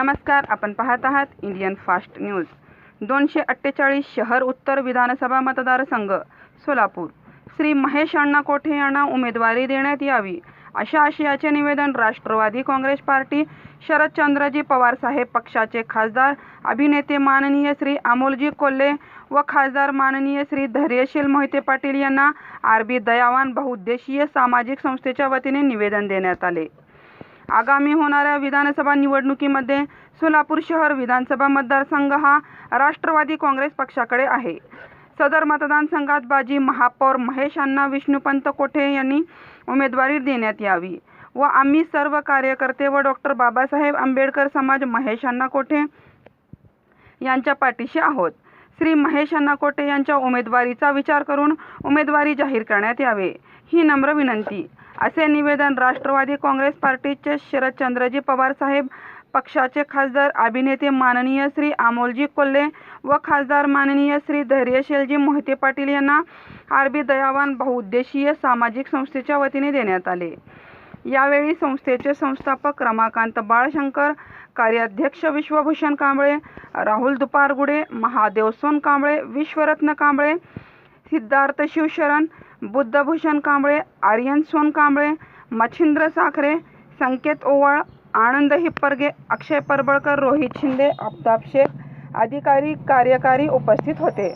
नमस्कार आपण पाहत आहात इंडियन फास्ट न्यूज. दोनशे अठ्ठेचाळीस शहर उत्तर विधानसभा मतदारसंघ सोलापूर. श्री महेश अण्णा कोठे यांना उमेदवारी देण्यात यावी अशा आशयाचे निवेदन राष्ट्रवादी काँग्रेस पार्टी शरदचंद्रजी पवार साहेब पक्षाचे खासदार अभिनेते माननीय श्री अमोलजी कोल्हे व खासदार माननीय श्री धैर्यशील मोहिते पाटील यांना आर बी दयावान बहुउद्देशीय सामाजिक संस्थेच्या वतीने निवेदन देण्यात आले. आगामी होणाऱ्या विधानसभा निवडणुकीमध्ये सोलापूर शहर विधानसभा मतदारसंघ हा राष्ट्रवादी काँग्रेस पक्षाकडे आहे. सदर मतदारसंघात बाजी महापौर महेश अण्णा विष्णुपंत कोठे यांनी उमेदवारी देण्यात यावी व आम्ही सर्व कार्यकर्ते व डॉक्टर बाबासाहेब आंबेडकर समाज महेश अण्णा कोठे यांच्या पाठीशी आहोत. श्री महेश अण्णा कोटे यांच्या उमेदवारीचा विचार करून उमेदवारी जाहीर करण्यात यावे ही नम्र विनंती. असे निवेदन राष्ट्रवादी काँग्रेस पार्टीचे शरदचंद्रजी पवार साहेब पक्षाचे खासदार अभिनेते माननीय श्री अमोलजी कोल्हे व खासदार माननीय श्री धैर्यशीलजी मोहिते पाटील यांना आर बी दयावान बहुउद्देशीय सामाजिक संस्थेच्या वतीने देण्यात आले. यावेळी संस्थेचे संस्थापक रमाकांत बाळशंकर कार्याध्यक्ष विश्वभूषण कांबळे राहुल दुपारगुडे महादेव सोन कांबळे विश्वरत्न कांबळे सिद्धार्थ शिवशरण बुद्धभूषण कांबळे आर्यन सोन कांबळे मच्छिंद्र साखरे संकेत ओवाळ आनंद हिप्परगे अक्षय परबळकर रोहित शिंदे आफताब शेख अधिकारी कार्यकारी उपस्थित होते.